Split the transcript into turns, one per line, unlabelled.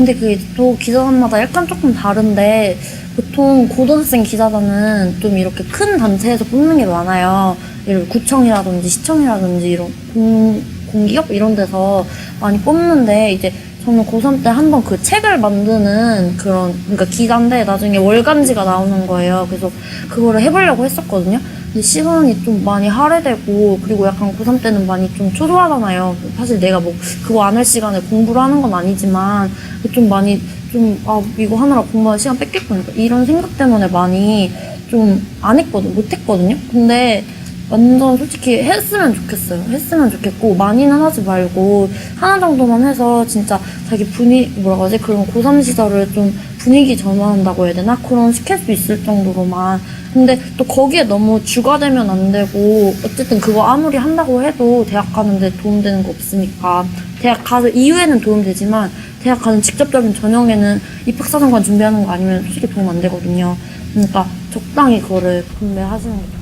근데 그게 또 기자단마다 약간 조금 다른데 보통 고등학생 기자단은 좀 이렇게 큰 단체에서 뽑는 게 많아요. 예를 구청이라든지 시청이라든지 이런 공, 공기업 이런 데서 많이 뽑는데 이제 저는 고3 때 한 번 그 책을 만드는 그런 그러니까 기자인데 나중에 월간지가 나오는 거예요. 그래서 그거를 해보려고 했었거든요. 근데 시간이 좀 많이 할애되고 그리고 약간 고3 때는 많이 좀 초조하잖아요. 사실 내가 뭐 그거 안 할 시간에 공부를 하는 건 아니지만 좀 많이 좀 아 이거 하느라 공부할 시간 뺏겠구나 이런 생각 때문에 많이 좀 안 했거든 못 했거든요. 근데 완전 솔직히 했으면 좋겠어요. 했으면 좋겠고 많이는 하지 말고 하나 정도만 해서 진짜 자기 분위기 뭐라고 하지? 그런 고3 시절을 좀 분위기 전환한다고 해야 되나? 그런 시킬 수 있을 정도로만. 근데 또 거기에 너무 주가되면 안 되고 어쨌든 그거 아무리 한다고 해도 대학 가는데 도움되는 거 없으니까. 대학 가서 이후에는 도움되지만 대학 가는 직접적인 전형에는 입학사정관 준비하는 거 아니면 솔직히 도움 안 되거든요. 그러니까 적당히 그거를 분배하시는 게